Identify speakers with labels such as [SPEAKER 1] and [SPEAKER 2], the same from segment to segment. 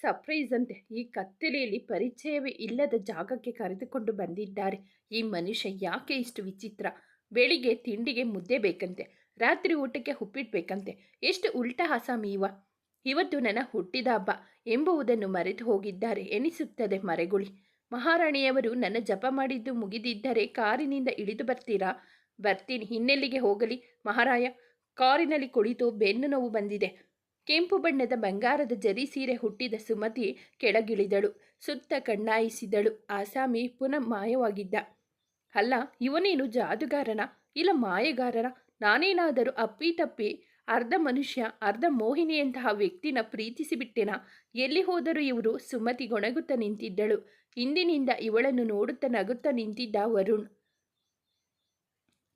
[SPEAKER 1] Surprise ಅಂತೆ. ಈ ಕತ್ತಲೆಯಲ್ಲಿ ಪರಿಚಯವೇ ಇಲ್ಲದ ಜಾಗಕ್ಕೆ ಕರೆದುಕೊಂಡು ಬಂದಿದ್ದಾರೆ. ಈ ಮನುಷ್ಯ ಯಾಕೆ ಇಷ್ಟು ವಿಚಿತ್ರ? ಬೆಳಿಗ್ಗೆ ತಿಂಡಿಗೆ ಮುದ್ದೆ ಬೇಕಂತೆ. ರಾತ್ರಿ ಊಟಕ್ಕೆ ಉಪ್ಪಿಟ್ಟು ಬೇಕಂತೆ. ಎಷ್ಟು ಉಲ್ಟ ಹಾಸ ಮೀವ ಇವತ್ತು ನನ್ನ ಹುಟ್ಟಿದ ಹಬ್ಬ. ಎಂಬುವುದನ್ನು ಮರೆತು ಹೋಗಿದ್ದಾರೆ ಎನಿಸುತ್ತದೆ ಮರೆಗುಳಿ. ಮಹಾರಾಣಿಯವರು ನನ್ನ ಜಪ ಮಾಡಿದ್ದು ಮುಗಿದಿದ್ದರೆ ಕಾರಿನಿಂದ ಇಳಿದು ಬರ್ತೀರಾ? ಬರ್ತೀನಿ. ಹಿನ್ನೆಲ್ಲಿಗೆ ಹೋಗಲಿ. ಮಹಾರಾಯ, ಕಾರಿನಲ್ಲಿ ಕುಳಿತು ಬೆನ್ನು ನೋವು ಬಂದಿದೆ. ಕೆಂಪು ಬಣ್ಣದ ಬಂಗಾರದ ಜರಿ ಸೀರೆ ಹುಟ್ಟಿದ ಸುಮತಿ ಕೆಳಗಿಳಿದಳು, ಸುತ್ತ ಕಣ್ಣಾಯಿಸಿದಳು. ಆಸಾಮಿ ಪುನಃ ಮಾಯವಾಗಿದ್ದ. ಅಲ್ಲ, ಇವನೇನು ಜಾದುಗಾರನ? ಇಲ್ಲ ಮಾಯಗಾರನ? ನಾನೇನಾದರೂ ಅಪ್ಪಿ ತಪ್ಪಿ ಅರ್ಧ ಮನುಷ್ಯ, ಅರ್ಧ ಮೋಹಿನಿಯಂತಹ ವ್ಯಕ್ತಿನ ಪ್ರೀತಿಸಿಬಿಟ್ಟೆನ? ಎಲ್ಲಿ ಹೋದರೂ ಇವರು ಸುಮತಿ ಗೊಣಗುತ್ತ ನಿಂತಿದ್ದಳು. ಇಂದಿನಿಂದ ಇವಳನ್ನು ನೋಡುತ್ತಾ ನಗುತ್ತಾ ನಿಂತಿದ್ದ ವರುಣ್.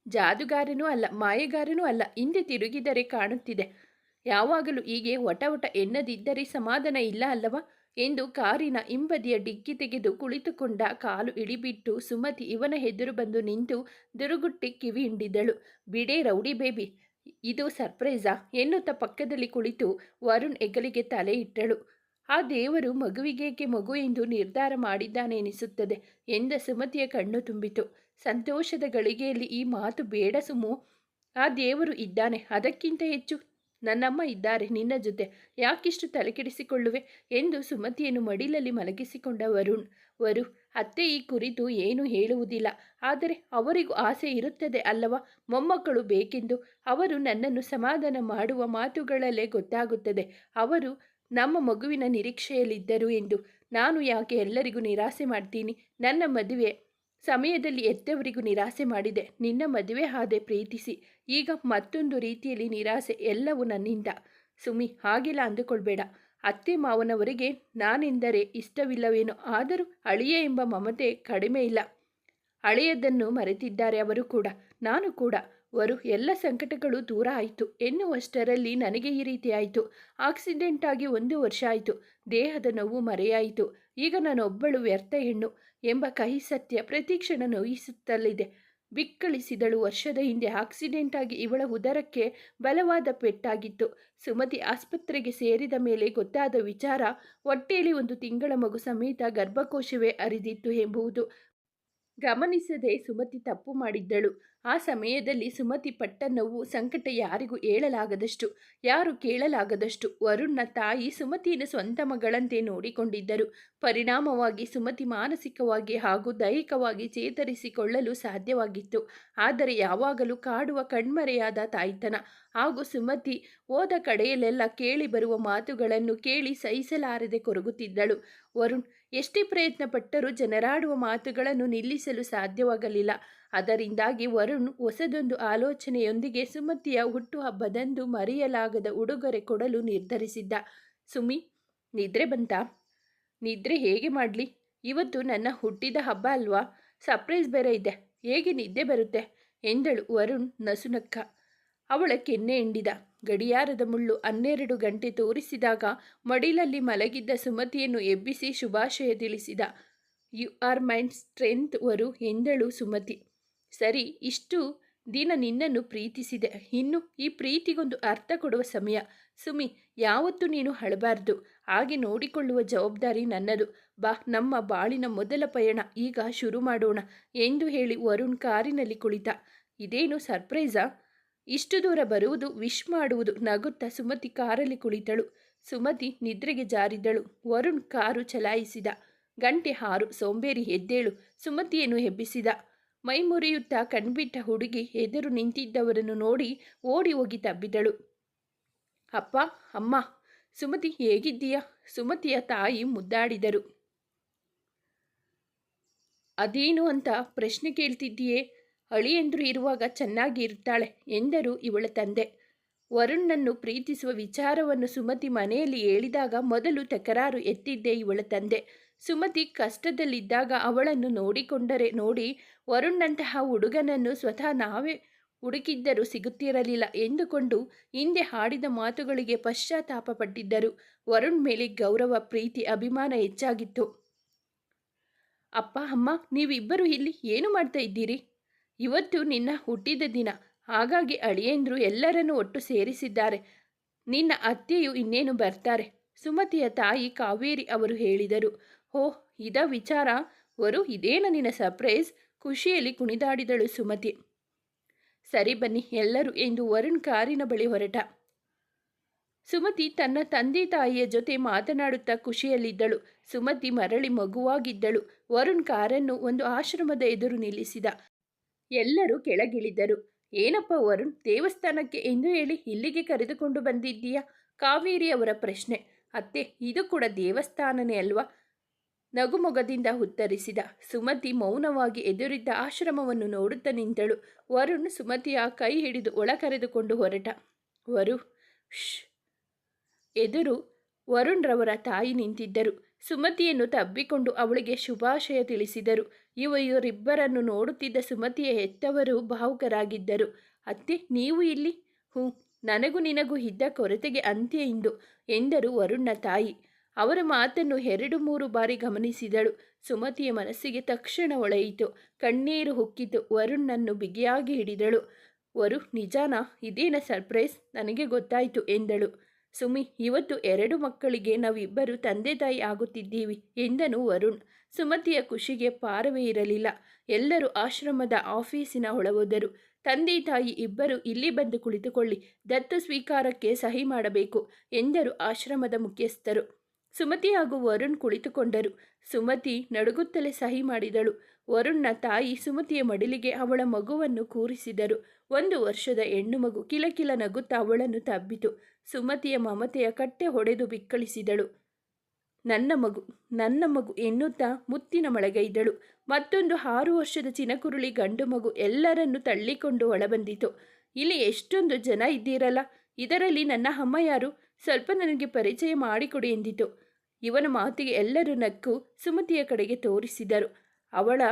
[SPEAKER 1] ಜಾದುಗಾರನೂ ಅಲ್ಲ, ಮಾಯಗಾರನೂ ಅಲ್ಲ, ಹಿಂದೆ ತಿರುಗಿದರೆ ಕಾಣುತ್ತಿದೆ. ಯಾವಾಗಲೂ ಹೀಗೆ ಒಟ ಒಟ ಎನ್ನದಿದ್ದರೆ ಸಮಾಧಾನ ಇಲ್ಲ ಅಲ್ಲವಾ? ಎಂದು ಕಾರಿನ ಹಿಂಬದಿಯ ಡಿಕ್ಕಿ ತೆಗೆದು ಕುಳಿತುಕೊಂಡ ಕಾಲು ಇಳಿಬಿಟ್ಟು ಸುಮತಿ ಇವನ ಹೆದರು ಬಂದು ನಿಂತು ದುರುಗುಟ್ಟಿ ಕಿವಿ ಹಿಂಡಿದಳು. ಬಿಡೇ ರೌಡಿ ಬೇಬಿ, ಇದು ಸರ್ಪ್ರೈಸಾ? ಎನ್ನುತ್ತಾ ಪಕ್ಕದಲ್ಲಿ ಕುಳಿತು ವರುಣ್ ಹೆಗಲಿಗೆ ತಲೆ ಇಟ್ಟಳು. ಆ ದೇವರು ಮಗುವಿಗೇಕೆ ಮಗು ಎಂದು ನಿರ್ಧಾರ ಮಾಡಿದ್ದಾನೆ ಎನಿಸುತ್ತದೆ ಎಂದ ಸುಮತಿಯ ಕಣ್ಣು ತುಂಬಿತು. ಸಂತೋಷದ ಗಳಿಗೆಯಲ್ಲಿ ಈ ಮಾತು ಬೇಡ ಸುಮು. ಆ ದೇವರು ಇದ್ದಾನೆ, ಅದಕ್ಕಿಂತ ಹೆಚ್ಚು ನನ್ನಮ್ಮ ಇದ್ದಾರೆ, ನಿನ್ನ ಜೊತೆ. ಯಾಕಿಷ್ಟು ತಲೆಕೆಡಿಸಿಕೊಳ್ಳುವೆ? ಎಂದು ಸುಮತಿಯನ್ನು ಮಡಿಲಲ್ಲಿ ಮಲಗಿಸಿಕೊಂಡ ವರುಣ್. ವರು, ಅತ್ತೆ ಈ ಕುರಿತು ಏನು ಹೇಳುವುದಿಲ್ಲ. ಆದರೆ ಅವರಿಗೂ ಆಸೆ ಇರುತ್ತದೆ ಅಲ್ಲವ? ಮೊಮ್ಮಕ್ಕಳು ಬೇಕೆಂದು. ಅವರು ನನ್ನನ್ನು ಸಮಾಧಾನ ಮಾಡುವ ಮಾತುಗಳಲ್ಲೇ ಗೊತ್ತಾಗುತ್ತದೆ. ಅವರು ನಮ್ಮ ಮಗುವಿನ ನಿರೀಕ್ಷೆಯಲ್ಲಿದ್ದರು ಎಂದು. ನಾನು ಯಾಕೆ ಎಲ್ಲರಿಗೂ ನಿರಾಸೆ ಮಾಡ್ತೀನಿ? ನನ್ನ ಮದುವೆ ಸಮಯದಲ್ಲಿ ಎತ್ತವರಿಗೂ ನಿರಾಸೆ ಮಾಡಿದೆ. ನಿನ್ನ ಮದುವೆ ಹಾದೆ ಪ್ರೀತಿಸಿ. ಈಗ ಮತ್ತೊಂದು ರೀತಿಯಲ್ಲಿ ನಿರಾಸೆ ಎಲ್ಲವೂ ನನ್ನಿಂದ. ಸುಮಿ, ಹಾಗೆಲ್ಲ ಅಂದುಕೊಳ್ಬೇಡ. ಅತ್ತೆ ಮಾವನವರಿಗೆ ನಾನೆಂದರೆ ಇಷ್ಟವಿಲ್ಲವೇನೋ. ಆದರೂ ಅಳಿಯ ಎಂಬ ಮಮತೆ ಕಡಿಮೆ ಇಲ್ಲ. ಅಳೆಯದನ್ನು ಮರೆತಿದ್ದಾರೆ ಅವರು ಕೂಡ. ನಾನು ಕೂಡ. ವರು, ಎಲ್ಲ ಸಂಕಟಗಳು ದೂರ ಆಯಿತು. ಎನ್ನುವಷ್ಟರಲ್ಲಿ ನನಗೆ ಈ ರೀತಿ ಆಯಿತು. ಆಕ್ಸಿಡೆಂಟ್ ಆಗಿ ಒಂದು ವರ್ಷ ಆಯಿತು. ದೇಹದ ನೋವು ಮರೆಯಾಯಿತು. ಈಗ ನಾನೊಬ್ಬಳು ವ್ಯರ್ಥ ಹೆಣ್ಣು ಎಂಬ ಕಹಿ ಸತ್ಯ ಪ್ರತಿಕ್ಷಣ ನೋಯಿಸುತ್ತಲಿದೆ ಬಿಕ್ಕಳಿಸಿದಳು ವರ್ಷದ ಹಿಂದೆ ಆಕ್ಸಿಡೆಂಟ್ ಆಗಿ ಇವಳ ಉದರಕ್ಕೆ ಬಲವಾದ ಪೆಟ್ಟಾಗಿತ್ತು. ಸುಮತಿ ಆಸ್ಪತ್ರೆಗೆ ಸೇರಿದ ಮೇಲೆ ಗೊತ್ತಾದ ವಿಚಾರ, ಹೊಟ್ಟೆಯಲ್ಲಿ ಒಂದು ತಿಂಗಳ ಮಗು ಸಮೇತ ಗರ್ಭಕೋಶವೇ ಅರಿದಿತ್ತು ಎಂಬುದು ಗಮನಿಸದೆ ಸುಮತಿ ತಪ್ಪು ಮಾಡಿದ್ದಳು. ಆ ಸಮಯದಲ್ಲಿ ಸುಮತಿ ಪಟ್ಟ ನೋವು ಸಂಕಟ ಯಾರಿಗೂ ಹೇಳಲಾಗದಷ್ಟು, ಯಾರು ಕೇಳಲಾಗದಷ್ಟು ವರುಣ್ನ ತಾಯಿ ಸುಮತಿಯನ್ನು ಸ್ವಂತ ಮಗಳಂತೆ ನೋಡಿಕೊಂಡಿದ್ದರು. ಪರಿಣಾಮವಾಗಿ ಸುಮತಿ ಮಾನಸಿಕವಾಗಿ ಹಾಗೂ ದೈಹಿಕವಾಗಿ ಚೇತರಿಸಿಕೊಳ್ಳಲು ಸಾಧ್ಯವಾಗಿತ್ತು. ಆದರೆ ಯಾವಾಗಲೂ ಕಾಡುವ ಕಣ್ಮರೆಯಾದ ತಾಯ್ತನ ಹಾಗೂ ಸುಮತಿ ಹೋದ ಕಡೆಯಲ್ಲೆಲ್ಲ ಕೇಳಿ ಬರುವ ಮಾತುಗಳನ್ನು ಕೇಳಿ ಸಹಿಸಲಾರದೆ ಕೊರಗುತ್ತಿದ್ದಳು. ವರುಣ್ ಎಷ್ಟೇ ಪ್ರಯತ್ನಪಟ್ಟರೂ ಜನರಾಡುವ ಮಾತುಗಳನ್ನು ನಿಲ್ಲಿಸಲು ಸಾಧ್ಯವಾಗಲಿಲ್ಲ. ಅದರಿಂದಾಗಿ ವರುಣ್ ಹೊಸದೊಂದು ಆಲೋಚನೆಯೊಂದಿಗೆ ಸುಮತಿಯ ಹುಟ್ಟುಹಬ್ಬದಂದು ಮರೆಯಲಾಗದ ಉಡುಗೊರೆ ಕೊಡಲು ನಿರ್ಧರಿಸಿದ್ದ. ಸುಮಿ, ನಿದ್ರೆ ಬಂತಾ? ನಿದ್ರೆ ಹೇಗೆ ಮಾಡಲಿ? ಇವತ್ತು ನನ್ನ ಹುಟ್ಟಿದ ಹಬ್ಬ ಅಲ್ವಾ? ಸರ್ಪ್ರೈಸ್ ಬೇರೆ ಇದೆ. ಹೇಗೆ ನಿದ್ದೆ ಬರುತ್ತೆ? ಎಂದಳು ವರುಣ್ ನಸುನಕ್ಕ. ಅವಳ ಕೆನ್ನೆ ಹಿಂಡಿದ ಗಡಿಯಾರದ ಮುಳ್ಳು ಹನ್ನೆರಡು ಗಂಟೆ ತೋರಿಸಿದಾಗ ಮಡಿಲಲ್ಲಿ ಮಲಗಿದ್ದ ಸುಮತಿಯನ್ನು ಎಬ್ಬಿಸಿ ಶುಭಾಶಯ ತಿಳಿಸಿದ. ಯು ಆರ್ ಮೈಂಡ್ ಸ್ಟ್ರೆಂತ್ ವರು, ಎಂದಳು ಸುಮತಿ. ಸರಿ, ಇಷ್ಟು ದಿನ ನಿನ್ನನ್ನು ಪ್ರೀತಿಸಿದೆ. ಇನ್ನು ಈ ಪ್ರೀತಿಗೊಂದು ಅರ್ಥ ಕೊಡುವ ಸಮಯ. ಸುಮಿ, ಯಾವತ್ತೂ ನೀನು ಅಳಬಾರ್ದು ಹಾಗೆ ನೋಡಿಕೊಳ್ಳುವ ಜವಾಬ್ದಾರಿ ನನ್ನದು. ಬಾ, ನಮ್ಮ ಬಾಳಿನ ಮೊದಲ ಪಯಣ. ಈಗ ಶುರು ಮಾಡೋಣ, ಎಂದು ಹೇಳಿ ವರುಣ್ ಕಾರಿನಲ್ಲಿ ಕುಳಿತ. ಇದೇನು ಸರ್ಪ್ರೈಸಾ? ಇಷ್ಟು ದೂರ ಬರುವುದು ವಿಶ್ ಮಾಡುವುದು ನಗುತ್ತಾ ಸುಮತಿ ಕಾರಲ್ಲಿ ಕುಳಿತಳು. ಸುಮತಿ ನಿದ್ರೆಗೆ ಜಾರಿದಳು. ವರುಣ್ ಕಾರು ಚಲಾಯಿಸಿದ. ಗಂಟೆ ಹಾರು ಸೋಂಬೇರಿ ಎದ್ದೇಳು. ಸುಮತಿಯನ್ನು ಹೆಬ್ಬಿಸಿದ ಮೈ ಮುರಿಯುತ್ತಾ ಕಣ್ಬಿಟ್ಟ ಹುಡುಗಿ ಎದುರು ನಿಂತಿದ್ದವರನ್ನು ನೋಡಿ ಓಡಿ ಹೋಗಿ ತಬ್ಬಿದಳು. ಅಪ್ಪ, ಅಮ್ಮ, ಸುಮತಿ ಹೇಗಿದ್ದೀಯಾ? ಸುಮತಿಯ ತಾಯಿ ಮುದ್ದಾಡಿದರು. ಅದೇನು ಅಂತ ಪ್ರಶ್ನೆ ಕೇಳ್ತಿದ್ದೀಯೇ? ಅಳಿಯಂದ್ರು ಇರುವಾಗ ಚೆನ್ನಾಗಿ ಇರ್ತಾಳೆ ಎಂದರು ಇವಳ ತಂದೆ. ವರುಣ್ಣನ್ನು ಪ್ರೀತಿಸುವ ವಿಚಾರವನ್ನು ಸುಮತಿ ಮನೆಯಲ್ಲಿ ಹೇಳಿದಾಗ ಮೊದಲು ತಕರಾರು ಎತ್ತಿದ್ದೆ ಇವಳ ತಂದೆ. ಸುಮತಿ ಕಷ್ಟದಲ್ಲಿದ್ದಾಗ ಅವಳನ್ನು ನೋಡಿಕೊಂಡರೆ ನೋಡಿ ವರುಣ್ನಂತಹ ಹುಡುಗನನ್ನು ಸ್ವತಃ ನಾವೇ ಹುಡುಕಿದ್ದರೂ ಸಿಗುತ್ತಿರಲಿಲ್ಲ ಎಂದುಕೊಂಡು ಹಿಂದೆ ಹಾಡಿದ ಮಾತುಗಳಿಗೆ ಪಶ್ಚಾತ್ತಾಪ ಪಟ್ಟಿದ್ದರು ವರುಣ್ ಮೇಲೆ ಗೌರವ, ಪ್ರೀತಿ, ಅಭಿಮಾನ ಹೆಚ್ಚಾಗಿತ್ತು. ಅಪ್ಪ, ಅಮ್ಮ, ನೀವಿಬ್ಬರು ಇಲ್ಲಿ ಏನು ಮಾಡ್ತಾ ಇದ್ದೀರಿ? ಇವತ್ತು ನಿನ್ನ ಹುಟ್ಟಿದ ದಿನ. ಹಾಗಾಗಿ ಅಳಿಯೇಂದ್ರು ಎಲ್ಲರನ್ನೂ ಒಟ್ಟು ಸೇರಿಸಿದ್ದಾರೆ. ನಿನ್ನ ಅತ್ತೆಯು ಇನ್ನೇನು ಬರ್ತಾರೆ? ಸುಮತಿಯ ತಾಯಿ ಕಾವೇರಿ ಅವರು ಹೇಳಿದರು. ಹೋ ಇದ ವಿಚಾರ. ವರು ಇದೇನ ನಿನ್ನ ಸರ್ಪ್ರೈಸ್ ಖುಷಿಯಲ್ಲಿ ಕುಣಿದಾಡಿದಳು ಸುಮತಿ. ಸರಿ ಬನ್ನಿ, ಎಲ್ಲರೂ ಎಂದು ವರುಣ್ ಕಾರಿನ ಬಳಿ ಹೊರಟ. ಸುಮತಿ ತನ್ನ ತಂದೆ ತಾಯಿಯ ಜೊತೆ ಮಾತನಾಡುತ್ತಾ ಖುಷಿಯಲ್ಲಿದ್ದಳು. ಸುಮತಿ ಮರಳಿ ಮಗುವಾಗಿದ್ದಳು. ವರುಣ್ ಕಾರನ್ನು ಒಂದು ಆಶ್ರಮದ ಎದುರು ನಿಲ್ಲಿಸಿದ. ಎಲ್ಲರೂ ಕೆಳಗಿಳಿದರು. ಏನಪ್ಪ ವರುಣ್, ದೇವಸ್ಥಾನಕ್ಕೆ ಎಂದು ಹೇಳಿ ಇಲ್ಲಿಗೆ ಕರೆದುಕೊಂಡು ಬಂದಿದ್ದೀಯಾ? ಕಾವೇರಿ ಅವರ ಪ್ರಶ್ನೆ. ಅತ್ತೆ, ಇದು ಕೂಡ ದೇವಸ್ಥಾನನೇ ಅಲ್ವಾ? ನಗುಮೊಗದಿಂದ ಉತ್ತರಿಸಿದ. ಸುಮತಿ ಮೌನವಾಗಿ ಎದುರಿದ್ದ ಆಶ್ರಮವನ್ನು ನೋಡುತ್ತಾ ನಿಂತಳು. ವರುಣ್ ಸುಮತಿಯ ಕೈ ಹಿಡಿದು ಒಳ ಕರೆದುಕೊಂಡು ಹೊರಟ. ವರು ಎದುರು ವರುಣ್ರವರ ತಾಯಿ ನಿಂತಿದ್ದರು. ಸುಮತಿಯನ್ನು ತಬ್ಬಿಕೊಂಡು ಅವಳಿಗೆ ಶುಭಾಶಯ ತಿಳಿಸಿದರು. ಇವ ಇವರಿಬ್ಬರನ್ನು ನೋಡುತ್ತಿದ್ದ ಸುಮತಿಯ ಹೆತ್ತವರು ಭಾವುಕರಾಗಿದ್ದರು. ಅತ್ತೆ, ನೀವು ಇಲ್ಲಿ? ಹ್ಞೂ, ನನಗೂ ನಿನಗೂ ಇದ್ದ ಕೊರತೆಗೆ ಅಂತ್ಯ ಇಂದು ಎಂದರು ವರುಣ್ನ ತಾಯಿ. ಅವರ ಮಾತನ್ನು ಎರಡು ಮೂರು ಬಾರಿ ಗಮನಿಸಿದಳು. ಸುಮತಿಯ ಮನಸ್ಸಿಗೆ ತಕ್ಷಣ ಒಳೆಯಿತು ಕಣ್ಣೀರು ಹುಕ್ಕಿತು ವರುಣ್ಣನ್ನು ಬಿಗಿಯಾಗಿ ಹಿಡಿದಳು. ವರು, ನಿಜಾನ? ಇದೇನ ಸರ್ಪ್ರೈಸ್? ನನಗೆ ಗೊತ್ತಾಯಿತು ಎಂದಳು. ಸುಮಿ, ಇವತ್ತು ಎರಡು ಮಕ್ಕಳಿಗೆ ನಾವಿಬ್ಬರು ತಂದೆ ತಾಯಿ ಆಗುತ್ತಿದ್ದೀವಿ ಎಂದನು ವರುಣ್. ಸುಮತಿಯ ಖುಷಿಗೆ ಪಾರವೇ ಇರಲಿಲ್ಲ. ಎಲ್ಲರೂ ಆಶ್ರಮದ ಆಫೀಸಿನ ಒಳಗೋದರು ತಂದೆ ತಾಯಿ ಇಬ್ಬರು ಇಲ್ಲಿ ಬಂದು ಕುಳಿತುಕೊಳ್ಳಿ, ದತ್ತು ಸ್ವೀಕಾರಕ್ಕೆ ಸಹಿ ಮಾಡಬೇಕು ಎಂದರು ಆಶ್ರಮದ ಮುಖ್ಯಸ್ಥರು. ಸುಮತಿ ಹಾಗೂ ವರುಣ್ ಕುಳಿತುಕೊಂಡರು. ಸುಮತಿ ನಡುಗುತ್ತಲೇ ಸಹಿ ಮಾಡಿದಳು. ವರುಣ್ನ ತಾಯಿ ಸುಮತಿಯ ಮಡಿಲಿಗೆ ಅವಳ ಮಗುವನ್ನು ಕೂರಿಸಿದರು. ಒಂದು ವರ್ಷದ ಹೆಣ್ಣು ಮಗು ಕಿಲಕಿಲ ನಗುತ್ತಾ ಅವಳನ್ನು ತಬ್ಬಿತು. ಸುಮತಿಯ ಮಮತೆಯ ಕಟ್ಟೆ ಹೊಡೆದು ಬಿಕ್ಕಳಿಸಿದಳು. ನನ್ನ ಮಗು ನನ್ನ ಮಗು ಎನ್ನುತ್ತಾ ಮುತ್ತಿನ ಮಳೆಗೈದಳು ಮತ್ತೊಂದು ಆರು ವರ್ಷದ ಚಿನಕುರುಳಿ ಗಂಡು ಮಗು ಎಲ್ಲರನ್ನು ತಳ್ಳಿಕೊಂಡು ಒಳಬಂದಿತು. ಇಲ್ಲಿ ಎಷ್ಟೊಂದು ಜನ ಇದ್ದೀರಲ್ಲ? ಇದರಲ್ಲಿ ನನ್ನ ಅಮ್ಮ ಯಾರು? ಸ್ವಲ್ಪ ನನಗೆ ಪರಿಚಯ ಮಾಡಿಕೊಡಿ ಎಂದಿತು. ಇವನ ಮಾತಿಗೆ ಎಲ್ಲರೂ ನಕ್ಕು ಸುಮತಿಯ ಕಡೆಗೆ ತೋರಿಸಿದರು. ಅವಳ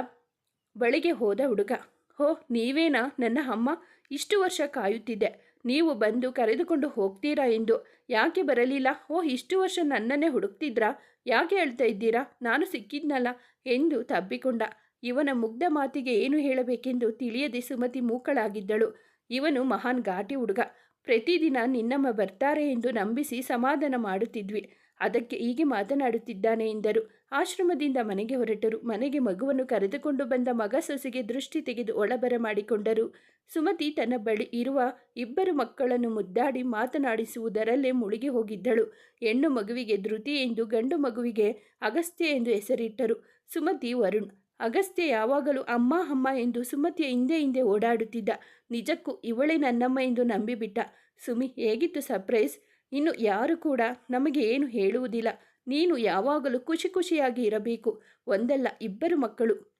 [SPEAKER 1] ಬಳಿಗೆ ಹೋದ ಹುಡುಗ, ಹೋ, ನೀವೇನಾ? ನನ್ನ ಅಮ್ಮ, ಇಷ್ಟು ವರ್ಷ ಕಾಯುತ್ತಿದ್ದೆ ನೀವು ಬಂದು ಕರೆದುಕೊಂಡು ಹೋಗ್ತೀರಾ ಎಂದು. ಯಾಕೆ ಬರಲಿಲ್ಲ? ಓ, ಇಷ್ಟು ವರ್ಷ ನನ್ನನ್ನೇ ಹುಡುಕ್ತಿದ್ರಾ? ಯಾಕೆ ಹೇಳ್ತಾ ಇದ್ದೀರಾ? ನಾನು ಸಿಕ್ಕಿದ್ನಲ್ಲ ಎಂದು ತಬ್ಬಿಕೊಂಡ. ಇವನ ಮುಗ್ಧ ಮಾತಿಗೆ ಏನು ಹೇಳಬೇಕೆಂದು ತಿಳಿಯದೆ ಸುಮತಿ ಮೂಕಳಾಗಿದ್ದಳು. ಇವನು ಮಹಾನ್ ಘಾಟಿ ಹುಡುಗ. ಪ್ರತಿದಿನ ನಿನ್ನಮ್ಮ ಬರ್ತಾರೆ ಎಂದು ನಂಬಿಸಿ ಸಮಾಧಾನ ಮಾಡುತ್ತಿದ್ವಿ. ಅದಕ್ಕೆ ಹೀಗೆ ಮಾತನಾಡುತ್ತಿದ್ದಾನೆ ಎಂದರು. ಆಶ್ರಮದಿಂದ ಮನೆಗೆ ಹೊರಟರು. ಮನೆಗೆ ಮಗುವನ್ನು ಕರೆದುಕೊಂಡು ಬಂದ ಮಗ ಸೊಸೆಗೆ ದೃಷ್ಟಿ ತೆಗೆದು ಒಳಬರ ಮಾಡಿಕೊಂಡರು. ಸುಮತಿ ತನ್ನ ಬಳಿ ಇರುವ ಇಬ್ಬರು ಮಕ್ಕಳನ್ನು ಮುದ್ದಾಡಿ ಮಾತನಾಡಿಸುವುದರಲ್ಲೇ ಮುಳುಗಿ ಹೋಗಿದ್ದಳು. ಹೆಣ್ಣು ಮಗುವಿಗೆ ಧೃತಿ ಎಂದು ಗಂಡು ಮಗುವಿಗೆ ಅಗಸ್ತ್ಯ ಎಂದು ಹೆಸರಿಟ್ಟರು. ಸುಮತಿ ವರುಣ್ ಅಗಸ್ತ್ಯ ಯಾವಾಗಲೂ ಅಮ್ಮ ಅಮ್ಮ ಎಂದು ಸುಮತಿಯ ಹಿಂದೆ ಹಿಂದೆ ಓಡಾಡುತ್ತಿದ್ದ. ನಿಜಕ್ಕೂ ಇವಳೇ ನನ್ನಮ್ಮ ಎಂದು ನಂಬಿಬಿಟ್ಟ. ಸುಮಿ, ಹೇಗಿತ್ತು ಸರ್ಪ್ರೈಸ್ ಇನ್ನು ಯಾರು ಕೂಡ ನಮಗೆ ಏನು ಹೇಳುವುದಿಲ್ಲ. ನೀನು ಯಾವಾಗಲೂ ಖುಷಿ ಖುಷಿಯಾಗಿ ಇರಬೇಕು. ಒಂದಲ್ಲ, ಇಬ್ಬರು ಮಕ್ಕಳು.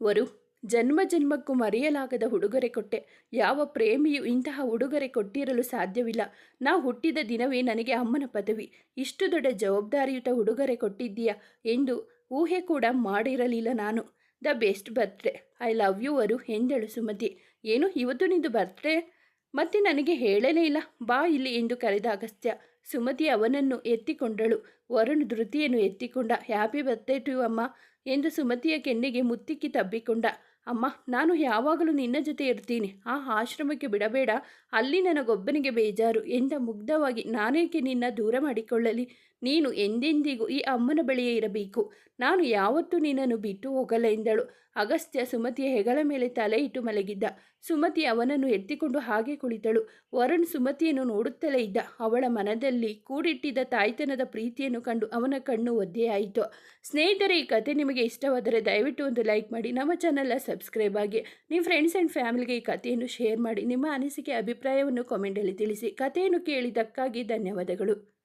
[SPEAKER 1] ವರು ಜನ್ಮ ಜನ್ಮಕ್ಕೂ ಮರೆಯಲಾಗದ ಉಡುಗೊರೆ ಕೊಟ್ಟೆ. ಯಾವ ಪ್ರೇಮಿಯು ಇಂತಹ ಉಡುಗೊರೆ ಕೊಟ್ಟಿರಲು ಸಾಧ್ಯವಿಲ್ಲ. ನಾ ಹುಟ್ಟಿದ ದಿನವೇ ನನಗೆ ಅಮ್ಮನ ಪದವಿ. ಇಷ್ಟು ದೊಡ್ಡ ಜವಾಬ್ದಾರಿಯುತ ಉಡುಗೊರೆ ಕೊಟ್ಟಿದ್ದೀಯಾ ಎಂದು ಊಹೆ ಕೂಡ ಮಾಡಿರಲಿಲ್ಲ ನಾನು. The best birthday, I love you ವರು ಎಂದಳು ಸುಮತಿ. ಏನು, ಇವತ್ತು ನಿಂದು ಬರ್ತ್ಡೇ? ಮತ್ತೆ ನನಗೆ ಹೇಳಲೇ ಇಲ್ಲ. ಬಾ ಇಲ್ಲಿ ಎಂದು ಕರೆದ ಅಗಸ್ತ್ಯ ಸುಮತಿ ಅವನನ್ನು ಎತ್ತಿಕೊಂಡಳು. ವರುಣ್ ಧೃತಿಯನ್ನು ಎತ್ತಿಕೊಂಡ. ಹ್ಯಾಪಿ ಬರ್ತ್ಡೇ ಟು ಅಮ್ಮ ಎಂದು ಸುಮತಿಯ ಕೆನ್ನೆಗೆ ಮುತ್ತಿಕ್ಕಿ ತಬ್ಬಿಕೊಂಡ. ಅಮ್ಮ, ನಾನು ಯಾವಾಗಲೂ ನಿನ್ನ ಜೊತೆ ಇರ್ತೀನಿ. ಆ ಆಶ್ರಮಕ್ಕೆ ಬಿಡಬೇಡ. ಅಲ್ಲಿ ನನಗೊಬ್ಬನಿಗೆ ಬೇಜಾರು. ಎಂದ ಮುಗ್ಧವಾಗಿ, ನಾನೇಕೆ ನಿನ್ನ ದೂರ ಮಾಡಿಕೊಳ್ಳಲಿ? ನೀನು ಎಂದೆಂದಿಗೂ ಈ ಅಮ್ಮನ ಬಳಿಯೇ ಇರಬೇಕು. ನಾನು ಯಾವತ್ತೂ ನಿನ್ನನ್ನು ಬಿಟ್ಟು ಹೋಗಲ್ಲ ಎಂದಳು. ಅಗಸ್ತ್ಯ ಸುಮತಿಯ ಹೆಗಲ ಮೇಲೆ ತಲೆ ಇಟ್ಟು ಮಲಗಿದ್ದ. ಸುಮತಿ ಅವನನ್ನು ಎತ್ತಿಕೊಂಡು ಹಾಗೆ ಕುಳಿತಳು. ವರುಣ್ ಸುಮತಿಯನ್ನು ನೋಡುತ್ತಲೇ ಇದ್ದ. ಅವಳ ಮನದಲ್ಲಿ ಕೂಡಿಟ್ಟಿದ್ದ ತಾಯ್ತನದ ಪ್ರೀತಿಯನ್ನು ಕಂಡು ಅವನ ಕಣ್ಣು ಒದ್ದೆಯಾಯಿತು. ಸ್ನೇಹಿತರೆ, ಈ ಕತೆ ನಿಮಗೆ ಇಷ್ಟವಾದರೆ ದಯವಿಟ್ಟು ಒಂದು ಲೈಕ್ ಮಾಡಿ, ನಮ್ಮ ಚಾನಲ್ನ ಸಬ್ಸ್ಕ್ರೈಬ್ ಆಗಿ, ನಿಮ್ಮ ಫ್ರೆಂಡ್ಸ್ ಆ್ಯಂಡ್ ಫ್ಯಾಮಿಲಿಗೆ ಈ ಕಥೆಯನ್ನು ಶೇರ್ ಮಾಡಿ, ನಿಮ್ಮ ಅನಿಸಿಕೆ, ಅಭಿಪ್ರಾಯವನ್ನು ಕಾಮೆಂಟಲ್ಲಿ ತಿಳಿಸಿ. ಕಥೆಯನ್ನು ಕೇಳಿದ್ದಕ್ಕಾಗಿ ಧನ್ಯವಾದಗಳು.